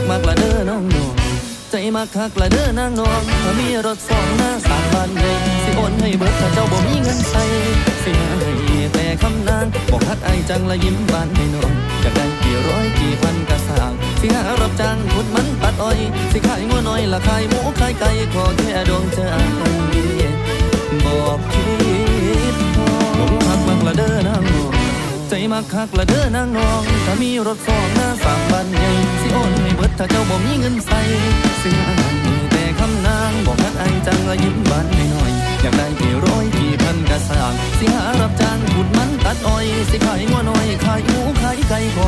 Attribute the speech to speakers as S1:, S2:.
S1: กมักละเด้อน้องนวลใจมักคักละเด้อนางนวลถ้ามีรถสองหน้าสามบ้านใหญ่สิโอนให้เบิดถ้าเจ้าบ่มีเงินใส่สิให้แต่คำนางบอกฮักไอจังละยิ้มบานให้น้องอยากได้กี่ร้อยกี่พันกระสร้างสิหารับจ้างขุดมันตัดอ้อยสิขายงัวน้อยละขายหมูขายไก่ขอแค่ดวงใจบอกคิดพอหักมักละเด้อนางนวลใจมักคักละเด้อนางนองถ้ามีรถสองหน้าสามบันใหญ่สิโอนให้เบิด ถ้าเจ้าบ่มีเงินใส่เสิหาให้แต่คำนางบอกฮักไอจังละยิ้มบานห้หน่อยอยากได้กี่ร้อยกี่พันกระสางสิหารับจ้างขุดมันตัดอ้อยสิขายงัวน้อยขายหมูขายไก่ก่อน